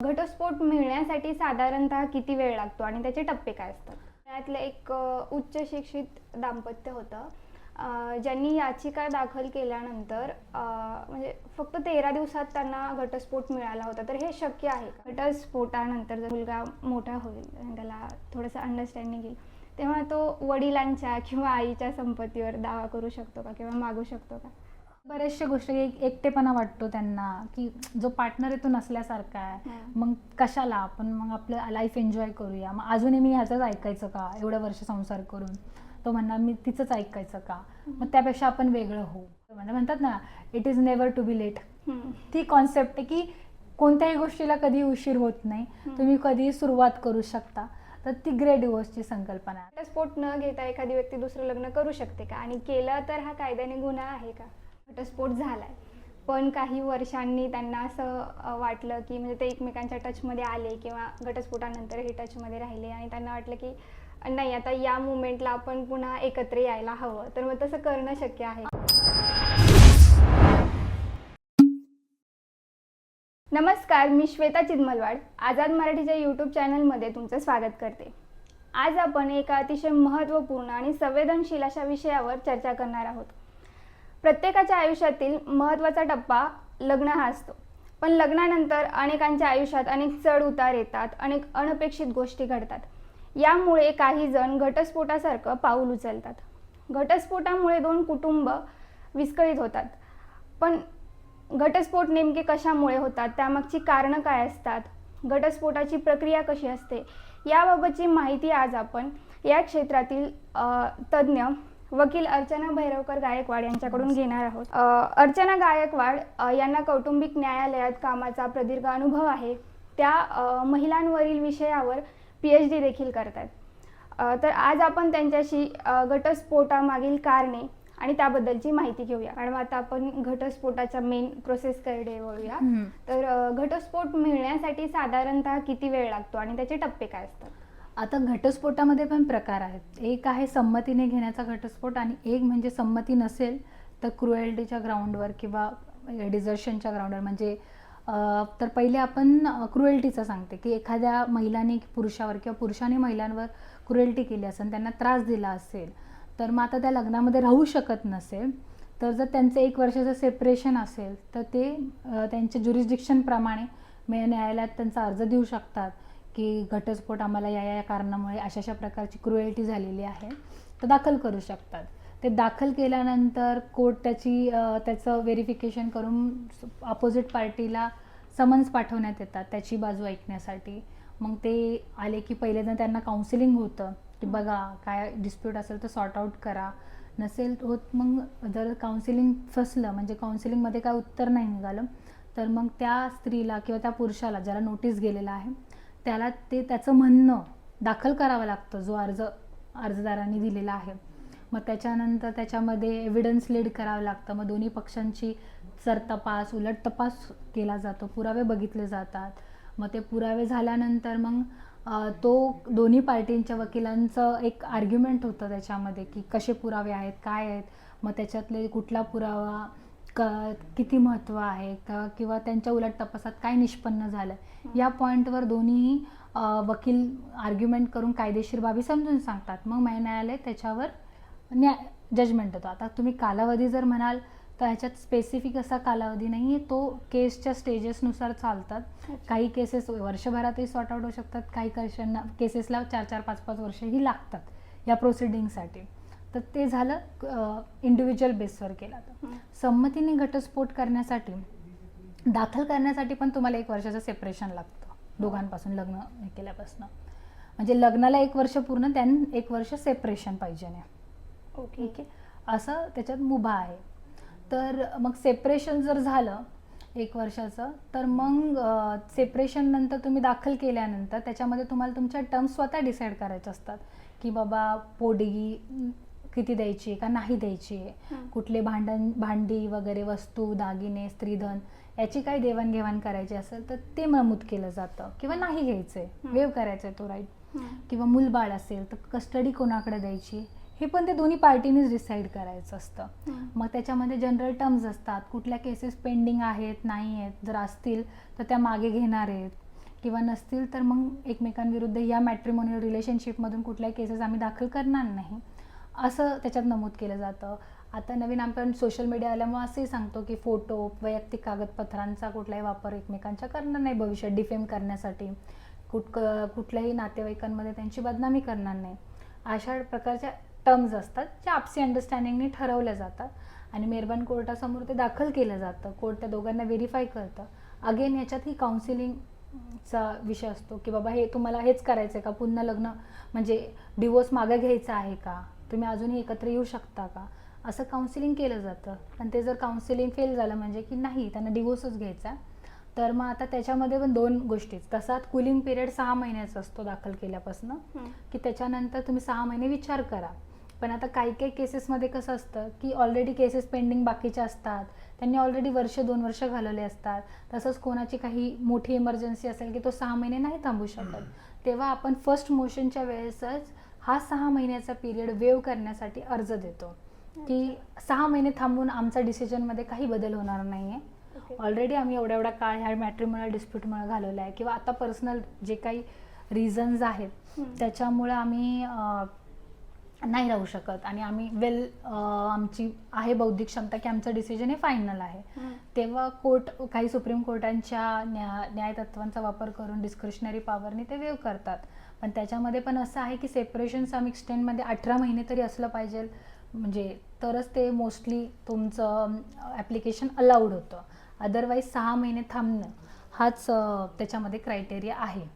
घटस्फोट मिळण्यासाठी साधारणतः किती वेळ लागतो आणि त्याचे टप्पे काय असतात? त्यातलं एक उच्च शिक्षित दाम्पत्य होतं. ज्यांनी याचिका दाखल केल्यानंतर म्हणजे फक्त तेरा दिवसात त्यांना घटस्फोट मिळाला होता. तर हे शक्य आहे घटस्फोटानंतर जर मुलगा मोठा होईल त्याला थोडंसं अंडरस्टँडिंग येईल तेव्हा तो वडिलांच्या किंवा आईच्या संपत्तीवर दावा करू शकतो का? किंवा मागू शकतो का? बऱ्याचशा गोष्टी एक एकटेपणा वाटतो त्यांना की जो पार्टनर आहे तो नसल्यासारखा आहे. मग कशाला आपण मग आपलं लाईफ एन्जॉय करूया? मग अजूनही मी ह्याचंच ऐकायचं का? एवढं वर्ष संसार करून. तो म्हणणार मी तिचंच ऐकायचं का? मग त्यापेक्षा आपण वेगळं होऊ. म्हणजे म्हणतात ना it is never to be late. ती कॉन्सेप्ट आहे की कोणत्याही गोष्टीला कधी उशीर होत नाही. तुम्ही कधी सुरुवात करू शकता. तर ती ग्रेट डिवोर्सची संकल्पना आहे. घटस्फोट न घेता एखादी व्यक्ती दुसरं लग्न करू शकते का? आणि केलं तर हा कायद्याने गुन्हा आहे का? घटस्फोट झालाय. पण काही वर्षांनी त्यांना असं वाटलं की म्हणजे ते एकमेकांच्या टचमध्ये आले किंवा घटस्फोटानंतर हे टचमध्ये राहिले आणि त्यांना वाटलं की नाही आता या मुमेंटला आपण पुन्हा एकत्र यायला हवं. तर मग तसं करणं शक्य आहे. नमस्कार मी श्वेता चिदमलवाड. आझाद मराठीच्या यूट्यूब चॅनलमध्ये तुमचं स्वागत करते. आज आपण एका अतिशय महत्त्वपूर्ण आणि संवेदनशील अशा विषयावर चर्चा करणार आहोत. प्रत्येकाच्या आयुष्यातील महत्त्वाचा टप्पा लग्न हा असतो. पण लग्नानंतर अनेकांच्या आयुष्यात अनेक चढ उतार येतात अनेक अनपेक्षित गोष्टी घडतात. यामुळे काही जण घटस्फोटासारखं पाऊल उचलतात. घटस्फोटामुळे दोन कुटुंब विस्कळीत होतात. पण घटस्फोट नेमके कशामुळे होतात त्यामागची कारणं काय असतात घटस्फोटाची प्रक्रिया कशी असते याबाबतची माहिती आज आपण या क्षेत्रातील तज्ज्ञ वकील अर्चना भैरवकर गायकवाड यांच्याकडून घेणार आहोत. अर्चना गायकवाड यांना कौटुंबिक न्यायालयात कामाचा प्रदीर्घ अनुभव आहे. त्या महिलांवरील विषयावर पी एच डी देखील करतात तर आज आपण त्यांच्याशी घटस्फोटामागील कारणे आणि त्याबद्दलची माहिती घेऊया. मॅडम आता आपण घटस्फोटाच्या मेन प्रोसेसकडे वळूया. हम्म. तर घटस्फोट मिळण्यासाठी साधारणतः किती वेळ लागतो आणि त्याचे टप्पे काय असतात? आता घटस्फोटामध्ये पण प्रकार आहेत. एक आहे संमतीने घेण्याचा घटस्फोट आणि एक म्हणजे संमती नसेल तर क्रुएल्टीच्या ग्राउंडवर किंवा डिझर्शनच्या ग्राउंडवर म्हणजे तर पहिले आपण क्रुएल्टीचं सांगते की एखाद्या महिलाने पुरुषावर किंवा पुरुषाने महिलांवर क्रुएल्टी केली असेल त्यांना त्रास दिला असेल तर मग आता त्या लग्नामध्ये राहू शकत नसेल. तर जर त्यांचं एक वर्षाचं सेपरेशन असेल तर ते त्यांच्या ज्युरिस्डिक्शनप्रमाणे मे न्यायालयात त्यांचा अर्ज देऊ शकतात. की घटस्फोट आम्हाला या या कारणामुळे अशा अशा प्रकारची क्रुएल्टी झालेली आहे. तर दाखल करू शकतात. ते दाखल केल्यानंतर कोर्ट त्याची त्याचं व्हेरिफिकेशन करून अपोजिट पार्टीला समन्स पाठवण्यात येतात त्याची बाजू ऐकण्यासाठी. मग ते आले की पहिल्यांदा त्यांना काउन्सिलिंग होतं की बघा काय डिस्प्यूट असेल तर सॉर्ट आऊट करा. नसेल होत मग जर काउन्सिलिंग फसलं म्हणजे काउन्सिलिंगमध्ये काय उत्तर नाही निघालं तर मग त्या स्त्रीला किंवा त्या पुरुषाला ज्याला नोटीस गेलेला आहे त्याला ते त्याचं म्हणणं दाखल करावं लागतं जो अर्ज अर्जदारांनी दिलेला आहे. मग त्याच्यानंतर त्याच्यामध्ये एव्हिडन्स लीड करावं लागतं. मग दोन्ही पक्षांची सरतपास उलट तपास केला जातो पुरावे बघितले जातात. मग ते पुरावे झाल्यानंतर मग तो दोन्ही पार्टींच्या वकिलांचं एक आर्ग्युमेंट होतं त्याच्यामध्ये की कसे पुरावे आहेत काय आहेत. मग त्याच्यातले कुठला पुरावा क किती महत्त्व आहे? का किंवा त्यांच्या उलट तपासात काय निष्पन्न झालं? या पॉईंटवर दोन्ही वकील आर्ग्युमेंट करून कायदेशीर बाबी समजून सांगतात. मग न्यायालय त्याच्यावर न्याय जजमेंट देतो. आता तुम्ही कालावधी जर म्हणाल तर ह्याच्यात स्पेसिफिक असा कालावधी नाही आहे तो केसच्या स्टेजेसनुसार चालतात. काही केसेस वर्षभरातही सॉर्ट आउट होऊ शकतात. काही केसांना केसेसला चार चार पाच पाच वर्षही लागतात या प्रोसिडिंगसाठी तर ते झालं इंडिव्हिज्युअल बेसवर केला तर. संमतीने घटस्फोट करण्यासाठी दाखल करण्यासाठी पण तुम्हाला एक वर्षाचं सेपरेशन लागतं. दोघांपासून लग्न हे केल्यापासून. म्हणजे लग्नाला एक वर्ष पूर्ण त्यां एक वर्ष सेपरेशन पाहिजे. ओके. आहे असं त्याच्यात मुभा आहे. तर मग सेपरेशन जर झालं एक वर्षाचं तर मग सेपरेशन नंतर तुम्ही दाखल केल्यानंतर त्याच्यामध्ये तुम्हाला तुमच्या टर्म्स स्वतः डिसाईड करायच्या असतात. की बाबा पोडगी किती द्यायची का नाही द्यायची. कुठले भांडण भांडी वगैरे वस्तू दागिने स्त्रीधन याची काही देवाणघेवाण करायची असेल तर ते नमूद केलं जातं. किंवा नाही घ्यायचं आहे हं. वेव करायचा आहे तो राईट. किंवा मूलबाळ असेल तर कस्टडी कोणाकडे द्यायची? हे पण ते दोन्ही पार्टीनीच डिसाईड करायचं असतं. मग त्याच्यामध्ये जनरल टर्म्स असतात. कुठल्या केसेस पेंडिंग आहेत नाही आहेत जर असतील तर त्या मागे घेणार आहेत. किंवा नसतील तर मग एकमेकांविरुद्ध या मॅट्रिमोनियल रिलेशनशिपमधून कुठल्याही केसेस आम्ही दाखल करणार नाही. असं त्याच्यात नमूद केलं जातं. आता नवीन आपण सोशल मीडिया आल्यामुळे असंही सांगतो की फोटो वैयक्तिक कागदपत्रांचा कुठलाही वापर एकमेकांच्या करणार नाही भविष्यात डिफेम करण्यासाठी. कुठ कुठल्याही नातेवाईकांमध्ये त्यांची बदनामी करणार नाही. अशा प्रकारच्या टर्म्स असतात ज्या आपसी अंडरस्टँडिंगने ठरवल्या जातात आणि मेहरबान कोर्टासमोर ते दाखल केलं जातं. कोर्ट त्या दोघांना व्हेरीफाय करतं. अगेन याच्यात ही काउन्सिलिंगचा विषय असतो की बाबा हे तुम्हाला हेच करायचं आहे का? पुन्हा लग्न म्हणजे डिवोर्स मागं घ्यायचा आहे का? तुम्ही अजूनही एकत्र येऊ शकता का? असं काउन्सिलिंग केलं जातं. पण ते जर काउन्सिलिंग फेल झालं म्हणजे की नाही त्यांना डिवोर्सच घ्यायचा तर मग आता त्याच्यामध्ये पण दोन गोष्टी तसा कुलिंग पिरियड सहा महिन्याचा असतो दाखल केल्यापासून. की त्याच्यानंतर तुम्ही सहा महिने विचार करा. पण आता काही काही केसेसमध्ये कसं असतं की ऑलरेडी केसेस पेंडिंग बाकीच्या असतात. त्यांनी ऑलरेडी वर्ष दोन वर्ष घालवले असतात. तसंच कोणाची काही मोठी इमर्जन्सी असेल की तो सहा महिने नाही थांबू शकत. तेव्हा आपण फर्स्ट मोशनच्या वेळेसच हा सहा महिन्याचा पिरियड वेव करण्यासाठी अर्ज देतो की सहा महिने थांबून आमचा डिसिजनमध्ये काही बदल होणार नाही आहे. ऑलरेडी आम्ही एवढा एवढा काळ ह्या मॅट्रिमोनल डिस्प्यूटमुळे घालवला आहे किंवा आता पर्सनल जे काही रिझन्स आहेत. त्याच्यामुळे आम्ही नाही राहू शकत आणि आम्ही वेल आमची आहे बौद्धिक क्षमता की आमचं डिसिजन हे फायनल आहे. तेव्हा कोर्ट काही सुप्रीम कोर्टांच्या न्या न्यायतत्वांचा वापर करून डिस्क्रिशनरी पॉवरने ते वेव करतात पण त्याच्यामध्ये पण असं आहे की सेपरेशन सम एक्सटेंटमध्ये अठरा महिने तरी असलं पाहिजे. म्हणजे तरच ते मोस्टली तुमचं ॲप्लिकेशन अलाउड होतं. अदरवाईज सहा महिने थांबणं हाच त्याच्यामध्ये क्रायटेरिया आहे.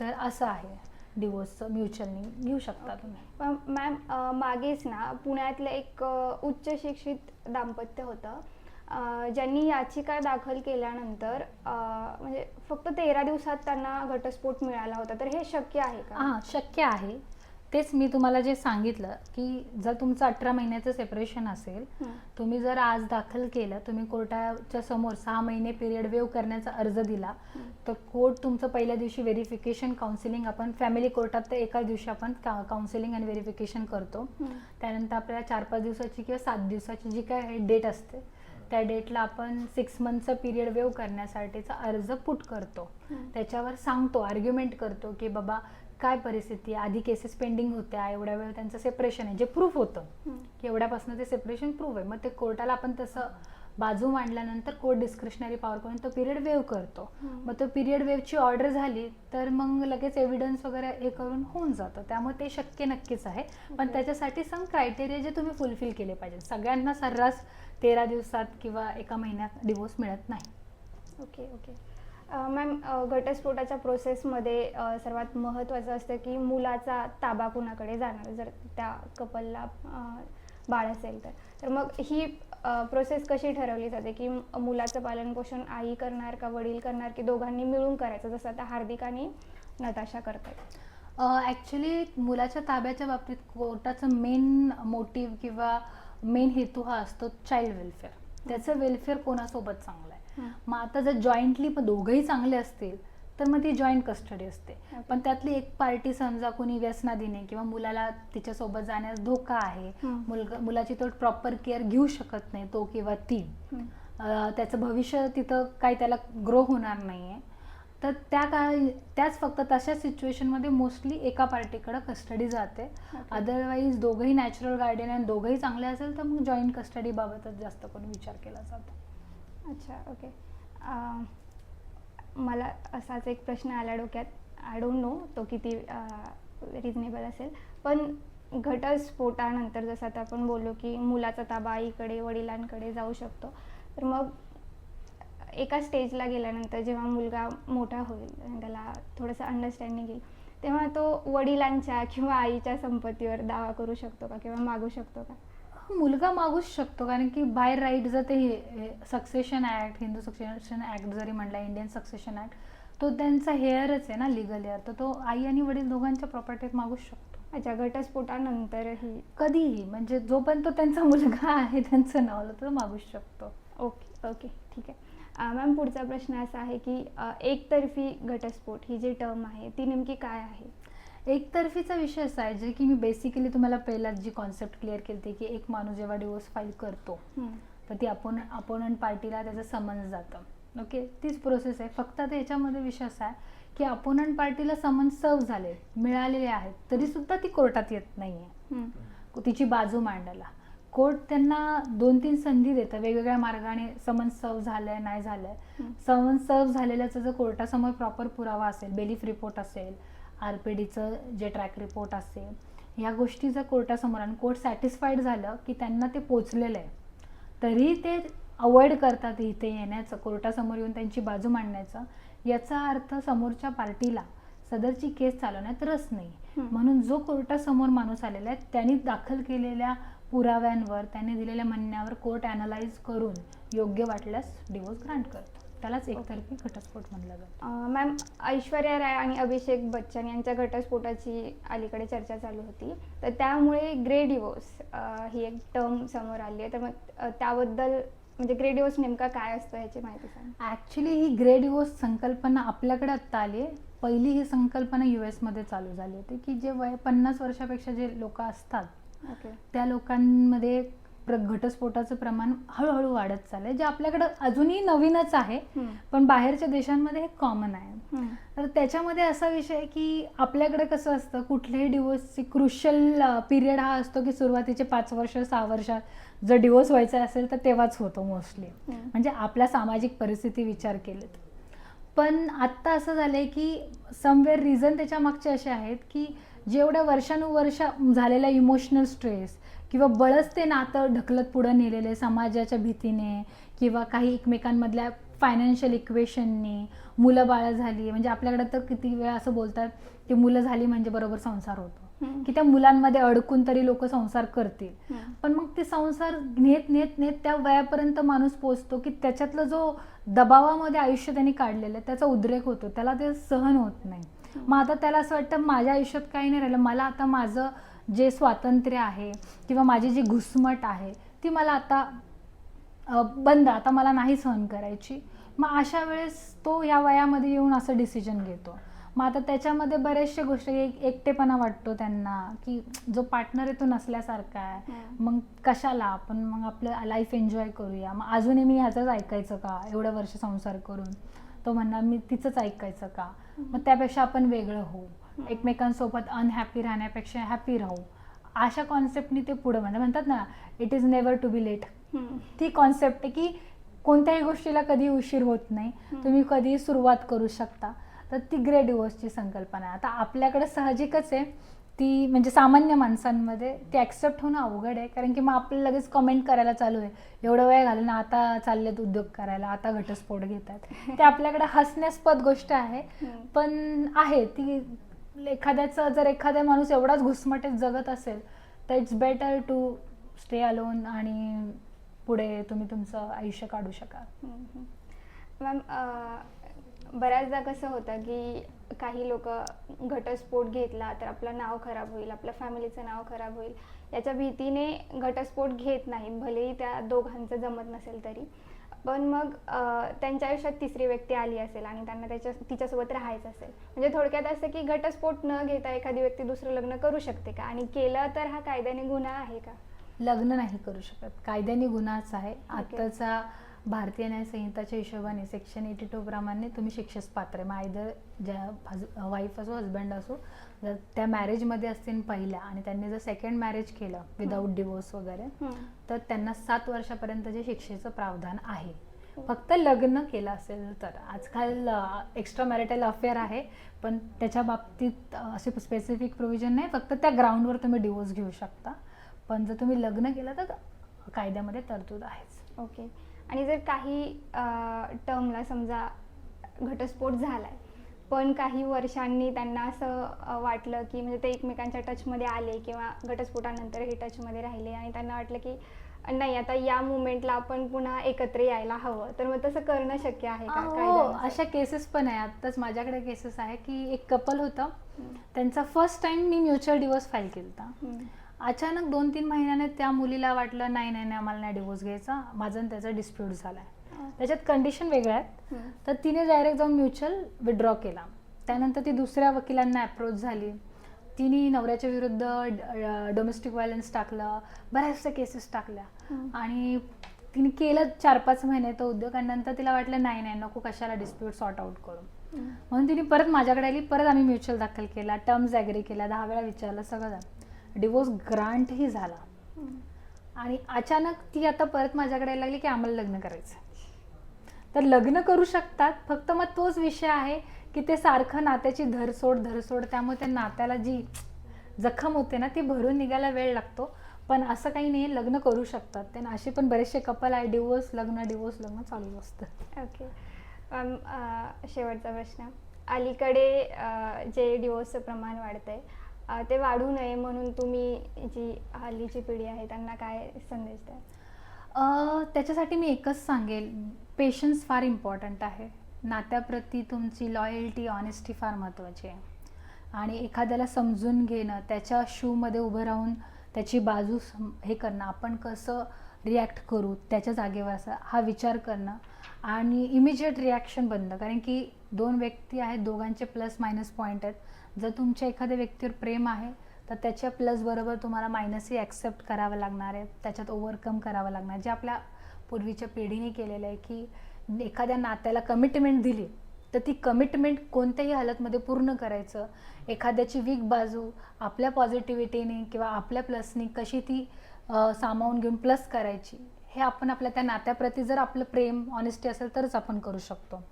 तर असं आहे. डिवोर्सचं म्युच्युअलनी घेऊ शकता तुम्ही. पण मॅम मागेच ना पुण्यातलं एक उच्च शिक्षित दाम्पत्य होतं. ज्यांनी याचिका दाखल केल्यानंतर म्हणजे फक्त तेरा दिवसात त्यांना घटस्फोट मिळाला होता. तर हे शक्य आहे का? हां शक्य आहे. तेच मी तुम्हाला जे सांगितलं की जर तुमचं अठरा महिन्याचं सेपरेशन असेल. तुम्ही जर आज दाखल केलं तुम्ही कोर्टाच्या समोर सहा महिने पिरियड वेव करण्याचा अर्ज दिला तर कोर्ट तुमचं पहिल्या दिवशी व्हेरिफिकेशन काउन्सिलिंग आपण फॅमिली कोर्टात तर एका दिवशी आपण काउन्सिलिंग आणि व्हेरिफिकेशन करतो. त्यानंतर आपल्याला चार पाच दिवसाची किंवा सात दिवसाची जी काय डेट असते त्या डेटला आपण सिक्स मंथचा पिरियड वेव करण्यासाठीचा अर्ज पुट करतो. त्याच्यावर सांगतो आर्ग्युमेंट करतो की बाबा काय परिस्थिती आधी केसेस पेंडिंग होत्या एवढ्या वेळ त्यांचं सेपरेशन आहे जे प्रूफ होतं. की एवढ्यापासून ते सेपरेशन प्रूफ आहे मग ते कोर्टाला आपण तसं बाजू मांडल्यानंतर कोर्ट डिस्क्रिशनरी पॉवर करून तो पिरियड वेव करतो. मग तो पिरियड वेवची ऑर्डर झाली तर मग लगेच एव्हिडन्स वगैरे हे करून होऊन जातं त्यामुळे ते शक्य नक्कीच आहे पण. त्याच्यासाठी सम क्रायटेरिया जे तुम्ही फुलफिल केले पाहिजे सगळ्यांना सर्रास तेरा दिवसात किंवा एका महिन्यात डिवोर्स मिळत नाही. Okay okay. मॅम घटस्फोटाच्या प्रोसेसमध्ये सर्वात महत्त्वाचं असतं की मुलाचा ताबा कुणाकडे जाणार? जर त्या कपलला बाळ असेल तर. तर मग ही प्रोसेस कशी ठरवली जाते की मुलाचं पालनपोषण आई करणार का वडील करणार की दोघांनी मिळून करायचं? जसं आता हार्दिक आणि नताशा करतात ॲक्च्युली मुलाच्या ताब्याच्या बाबतीत कोर्टाचं मेन मोटिव्ह किंवा मेन हेतू हा असतो चाइल्ड वेलफेअर त्याचं वेलफेअर कोणासोबत चांगलं आहे. मग आता जर जॉईंटली पण दोघंही चांगले असतील तर मग ती जॉईंट कस्टडी असते. पण त्यातली एक पार्टी समजा कोणी व्यसनाधीने किंवा मुलाला तिच्यासोबत जाण्यास धोका आहे. मुलगा मुलाची तो प्रॉपर केअर घेऊ शकत नाही तो किंवा ती त्याचं भविष्य तिथं काही त्याला ग्रो होणार नाही आहे तर त्या काळी त्याच फक्त तशा सिच्युएशनमध्ये मोस्टली एका पार्टीकडं कस्टडी जाते. अदरवाईज दोघंही नॅचरल गार्डियन आणि दोघंही चांगले असेल तर मग जॉईंट कस्टडीबाबतच जास्त करून विचार केला जातो. अच्छा ओके मला असाच एक प्रश्न आला डोक्यात. आय डोंट नो तो किती रिजनेबल असेल. पण घटस्फोटानंतर जसं आता आपण बोललो की मुलाचा ताबा आईकडे वडिलांकडे जाऊ शकतो. तर मग एका स्टेजला गेल्यानंतर जेव्हा मुलगा मोठा होईल त्याला थोडंसं अंडरस्टँडिंग येईल तेव्हा तो वडिलांच्या किंवा आईच्या संपत्तीवर दावा करू शकतो का किंवा मागू शकतो का? मुलगा मागूच शकतो कारण की बाय राईट जर ते succession act Hindu succession act जरी म्हटला इंडियन सक्सेशन ॲक्ट तो त्यांचा हेअरच आहे ना लिगल हेअर तर तो आई आणि वडील दोघांच्या प्रॉपर्टीत मागूच शकतो. अच्छा घटस्फोटानंतरही. कधीही म्हणजे जोपर्यंत तो त्यांचा मुलगा आहे त्यांचं नाव तर तो मागूच शकतो. ओके ओके ठीक आहे. मॅम पुढचा प्रश्न असा आहे की एकतर्फी घटस्फोट ही जी टर्म आहे ती नेमकी काय आहे? एकतर्फीचा विषय असा आहे जे की मी बेसिकली तुम्हाला पहिला जी कॉन्सेप्ट क्लिअर केली की एक माणूस जेव्हा डिवोर्स फाईल करतो. तर ती आपण अपोनंट पार्टीला त्याचं समन्स जातं. ओके तीच प्रोसेस आहे. फक्त आता याच्यामध्ये विषय असा आहे की अपोनंट पार्टीला समन्स सर्व झाले मिळालेले आहेत तरी सुद्धा ती कोर्टात येत नाहीये. हम्म. तिची बाजू मांडायला. कोर्ट त्यांना दोन तीन संधी देतं. वेगवेगळ्या मार्गाने समन्स सर्व झालंय नाही झालंय. समन्स सर्व झालेल्याचा जर कोर्टासमोर प्रॉपर पुरावा असेल बेलिफ रिपोर्ट असेल आर पी डीचं जे ट्रॅक रिपोर्ट असेल ह्या गोष्टी जर कोर्टासमोर आणि कोर्ट सॅटिस्फाईड झालं की त्यांना ते पोचलेलं आहे. तरी ते अवॉइड करतात इथे येण्याचं कोर्टासमोर येऊन त्यांची बाजू मांडण्याचं. याचा अर्थ समोरच्या पार्टीला सदरची केस चालवण्यात रस नाही. म्हणून जो कोर्टासमोर माणूस आलेला आहे त्यांनी दाखल केलेल्या पुराव्यांवर त्यांनी दिलेल्या म्हणण्यावर कोर्ट अनालाइज करून योग्य वाटल्यास डिवोर्स ग्रांट करतो. त्यालाच एकतर्फी घटस्फोट म्हणलं जातं. मॅम ऐश्वर्या राय आणि अभिषेक बच्चन यांच्या घटस्फोटाची अलीकडे चर्चा चालू होती. तर त्यामुळे ग्रे डिवोर्स ही एक टर्म समोर आली आहे. तर मग त्याबद्दल म्हणजे ग्रे डिवोर्स नेमका काय असतो याची माहिती सांग. ॲक्च्युली ही ग्रे डिवोर्स संकल्पना आपल्याकडे आत्ता आली आहे. पहिली ही संकल्पना यू एसमध्ये चालू झाली होती की जे वय पन्नास वर्षापेक्षा जे लोक असतात त्या लोकांमध्ये घटस्फोटाचं प्रमाण हळूहळू वाढत चाललंय जे आपल्याकडं अजूनही नवीनच आहे पण बाहेरच्या देशांमध्ये हे कॉमन आहे. तर त्याच्यामध्ये असा विषय आहे की आपल्याकडे कसं असतं कुठल्याही डिवोर्सची क्रुशल पिरियड हा असतो की सुरुवातीचे पाच वर्ष सहा वर्षात जर डिवोर्स व्हायचा असेल तर तेव्हाच होतो मोस्टली म्हणजे आपल्या सामाजिक परिस्थिती विचार केले पण आत्ता असं झालंय की समवेअर रिझन त्याच्या मागचे असे आहेत की जेवढ्या वर्षानुवर्ष झालेला इमोशनल स्ट्रेस किंवा बळच ते नातं ढकलत पुढं नेलेले समाजाच्या भीतीने किंवा काही एकमेकांमधल्या फायनान्शियल इक्वेशननी मुलं बाळं झाली म्हणजे आपल्याकडे तर किती वेळा असं बोलतात की मुलं झाली म्हणजे बरोबर संसार होतो. की त्या मुलांमध्ये अडकून तरी लोक संसार करतील. पण मग ते संसार नेत नेत नेत त्या वयापर्यंत माणूस पोचतो की त्याच्यातलं जो दबावामध्ये आयुष्य त्यांनी काढलेलं त्याचा उद्रेक होतो त्याला ते सहन होत नाही. मग आता त्याला असं वाटतं माझ्या आयुष्यात काही नाही राहिलं. मला आता माझं जे स्वातंत्र्य आहे किंवा माझी जी घुसमट आहे ती मला आता बंद. आता मला नाही सहन करायची. मग अशा वेळेस तो या वयामध्ये येऊन असं डिसिजन घेतो. मग आता त्याच्यामध्ये बऱ्याचशा गोष्टी एक एकटेपणा वाटतो त्यांना की जो पार्टनर आहे तो नसल्यासारखा आहे. मग कशाला आपण मग आपलं लाईफ एन्जॉय करूया? मग अजूनही मी ह्याचंच ऐकायचं का? एवढं वर्ष संसार करून. तो म्हणणार मी तिचंच ऐकायचं का? मग त्यापेक्षा आपण वेगळं होऊ. एकमेकांसोबत अनहॅपी राहण्यापेक्षा हॅपी राहू. अशा कॉन्सेप्टनी ते पुढं म्हणजे म्हणतात ना it is never to be late ती कॉन्सेप्ट आहे की कोणत्याही गोष्टीला कधी उशीर होत नाही. तुम्ही कधी सुरुवात करू शकता. तर ती ग्रे डिवोर्सची संकल्पना आहे. आता आपल्याकडे साहजिकच आहे. ती म्हणजे सामान्य माणसांमध्ये ती ॲक्सेप्ट होणं अवघड आहे. कारण की मग आपल्याला लगेच कमेंट करायला चालू आहे. एवढं वेळ घालून आता चाललेत उद्योग करायला आता घटस्फोट घेतात. ते आपल्याकडे हसण्यास्पद गोष्ट आहे. पण आहे ती एखाद्याचं जर एखादा माणूस एवढाच घुसमटीत जगत असेल तर it's better to stay alone आणि पुढे तुम्ही तुमचं आयुष्य काढू शकाल. मॅम बऱ्याचदा कसं होतं की काही लोक घटस्फोट घेतला तर आपलं नाव खराब होईल आपल्या फॅमिलीचं नाव खराब होईल. याच्या भीतीने घटस्फोट घेत नाहीत भलेही त्या दोघांचं जमत नसेल तरी. पण मग त्यांच्या आयुष्यात तिसरी व्यक्ती आली असेल आणि त्यांना त्याच्या तिच्यासोबत राहायचं असेल. म्हणजे थोडक्यात असं की घटस्फोट न घेता एखादी व्यक्ती दुसरं लग्न करू शकते का? आणि केलं तर हा कायद्याने गुन्हा आहे का? लग्न नाही करू शकत. कायद्याने गुन्हाच आहे. आत्ताचा भारतीय न्याय संहिताच्या हिशोबाने सेक्शन एटी टू प्रमाणे तुम्ही शिक्षेस पात्र आहे. मग आयदर ज्या वाईफ असो हजबंड असो जर त्या मॅरेजमध्ये असतील पहिल्या आणि त्यांनी जर सेकंड मॅरेज केलं विदाऊट डिवोर्स वगैरे तर त्यांना सात वर्षापर्यंतचे शिक्षेचं प्रावधान आहे. फक्त लग्न केलं असेल तर. आजकाल एक्स्ट्रा मॅरिटल अफेअर आहे पण त्याच्या बाबतीत असे स्पेसिफिक प्रोव्हिजन नाही. फक्त त्या ग्राउंडवर तुम्ही डिवोर्स घेऊ शकता. पण जर तुम्ही लग्न केलं तर कायद्यामध्ये तरतूद आहेच. ओके आणि जर काही टर्मला समजा घटस्फोट झालाय पण काही वर्षांनी त्यांना असं वाटलं की म्हणजे ते एकमेकांच्या टचमध्ये आले किंवा घटस्फोटानंतर हे टचमध्ये राहिले आणि त्यांना वाटलं की नाही आता या मुवमेंटला आपण पुन्हा एकत्र यायला हवं तर मग तसं करणं शक्य आहे का हो? अशा केसेस पण आहे आत्ताच माझ्याकडे केसेस आहे की एक कपल होतं. त्यांचा फर्स्ट टाइम मी म्युच्युअल डिवोर्स फाईल केला. अचानक दोन तीन महिन्याने त्या मुलीला वाटलं नाही नाही नाही आम्हाला नाही डिवोर्स घ्यायचा. माझा आणि त्याचा डिस्प्यूट झालाय. त्याच्यात कंडिशन वेगळ्या आहेत. तर तिने डायरेक्ट जाऊन म्युच्युअल विड्रॉ केला. त्यानंतर ती दुसऱ्या वकिलांना अप्रोच झाली. तिने नवऱ्याच्या विरुद्ध डोमेस्टिक व्हायलन्स टाकलं. बऱ्याचशा केसेस टाकल्या. आणि तिने केलं चार पाच महिने तो उद्योग आणि नंतर तिला वाटलं नाही नाही नको कशाला डिस्प्यूट सॉर्ट आउट करू. म्हणून तिने परत माझ्याकडे आली. परत आम्ही म्युच्युअल दाखल केला. टर्म्स ॲग्री केला दहा वेळा विचारलं. सगळं झालं. डिवोर्स ग्रांटही झाला. आणि अचानक ती आता परत माझ्याकडे यायला लागली की आम्हाला लग्न करायचं तर लग्न करू शकतात फक्त मग तोच विषय आहे की ते सारखं नात्याची धरसोड धरसोड त्यामुळे त्या नात्याला जी जखम होते ना ती भरून निघायला वेळ लागतो. पण असं काही नाही लग्न करू शकतात. त्यांना असे पण बरेचसे कपल आहे डिवोर्स लग्न डिवोर्स लग्न चालू असतं. ओके. शेवटचा प्रश्न. अलीकडे जे डिवोर्सचं प्रमाण वाढतंय अ, ते वाढू नये म्हणून तुम्ही जी हल्लीची पिढी आहे त्यांना काय संदेश द्याल? अ, त्याच्यासाठी मी एकच सांगेल. पेशन्स फार इम्पॉर्टंट आहे. नात्याप्रती तुमची लॉयल्टी ऑनेस्टी फार महत्त्वाची आहे. आणि एखाद्याला समजून घेणं त्याच्या शूमध्ये उभं राहून त्याची बाजू सम- हे करणं आपण कसं रिॲक्ट करू त्याच्या जागेवर असं हा विचार करणं आणि इमिजिएट रिॲक्शन बंद. कारण की दोन व्यक्ती आहेत दोघांचे प्लस मायनस पॉईंट आहेत. जर तुमच्या एखाद्या व्यक्तीवर प्रेम आहे तर त्याच्या प्लसबरोबर तुम्हाला मायनसही ॲक्सेप्ट करावं लागणार आहे. त्याच्यात ओव्हरकम करावं लागणार. जे आपल्या पूर्वीच्या पिढीने केलेलं आहे की एखाद्या नात्याला कमिटमेंट दिली तर ती कमिटमेंट कोणत्याही हालतमध्ये पूर्ण करायचं. एखाद्याची वीक बाजू आपल्या पॉझिटिव्हिटीने किंवा आपल्या प्लसनी कशी ती सामावून घेऊन प्लस करायची. हे आपण आपल्या त्या नात्याप्रती जर आपलं प्रेम ऑनेस्टी असेल तरच आपण करू शकतो.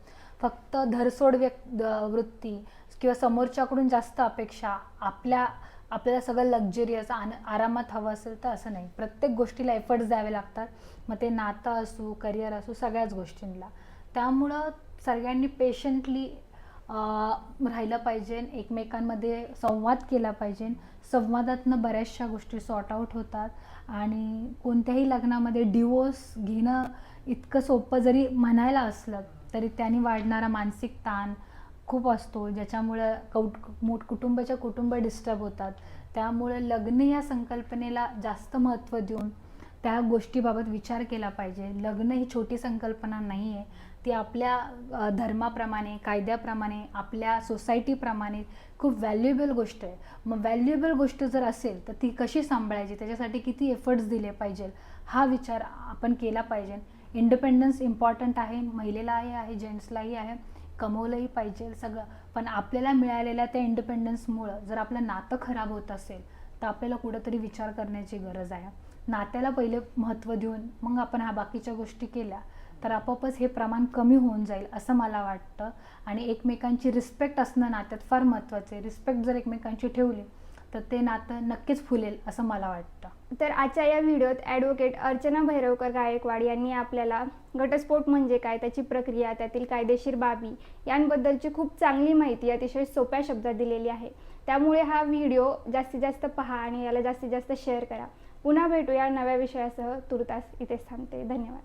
फक्त धरसोड व्यक् वृत्ती किंवा समोरच्याकडून जास्त अपेक्षा आपल्या आपल्याला सगळं लक्झरियस आन आरामात हवं असेल तर असं नाही. प्रत्येक गोष्टीला एफर्ट्स द्यावे लागतात. मग ते नातं असू करिअर असू सगळ्याच गोष्टींना. त्यामुळं सगळ्यांनी पेशंटली राहिलं पाहिजे एकमेकांमध्ये संवाद केला पाहिजे. संवादातनं बऱ्याचशा गोष्टी सॉर्ट आऊट होतात. आणि कोणत्याही लग्नामध्ये डिवोर्स घेणं इतकं सोपं जरी म्हणायला असलं तरी त्यांनी वाढणारा मानसिक ताण खूप असतो ज्याच्यामुळं कौट मोठ कुटुंबाच्या कुटुंब डिस्टर्ब होतात. त्यामुळं लग्न या संकल्पनेला जास्त महत्त्व देऊन त्या गोष्टीबाबत विचार केला पाहिजे. लग्न ही छोटी संकल्पना नाही आहे ती आपल्या धर्माप्रमाणे कायद्याप्रमाणे आपल्या सोसायटीप्रमाणे खूप व्हॅल्युएबल गोष्ट आहे. मग व्हॅल्युएबल गोष्ट जर असेल तर ती कशी सांभाळायची? त्याच्यासाठी किती एफर्ट्स दिले पाहिजे? हा विचार आपण केला पाहिजे. इंडिपेंडन्स इम्पॉर्टंट आहे महिलेलाही आहे जेंट्सलाही आहे कमवलंही पाहिजे सगळं. पण आपल्याला मिळालेल्या त्या इंडिपेंडन्समुळं जर आपलं नातं खराब होत असेल तर आपल्याला कुठंतरी विचार करण्याची गरज आहे. नात्याला पहिले महत्त्व देऊन मग आपण ह्या बाकीच्या गोष्टी केल्या. तर आपोआपच हे प्रमाण कमी होऊन जाईल असं मला वाटतं. आणि एकमेकांची रिस्पेक्ट असणं नात्यात फार महत्त्वाचं आहे. रिस्पेक्ट जर एकमेकांची ठेवली तर ते नातं नक्कीच फुलेल असं मला वाटतं. तर आजच्या या व्हिडिओत ॲडव्होकेट अर्चना भैरवकर गायकवाड यांनी आपल्याला घटस्फोट म्हणजे काय त्याची प्रक्रिया त्यातील कायदेशीर बाबी यांबद्दलची खूप चांगली माहिती अतिशय सोप्या शब्दात दिलेली आहे. त्यामुळे हा व्हिडिओ जास्तीत जास्त पहा आणि याला जास्तीत जास्त शेअर करा. पुन्हा भेटूया नव्या विषयासह. तुर्तास इथेच थांबते. धन्यवाद.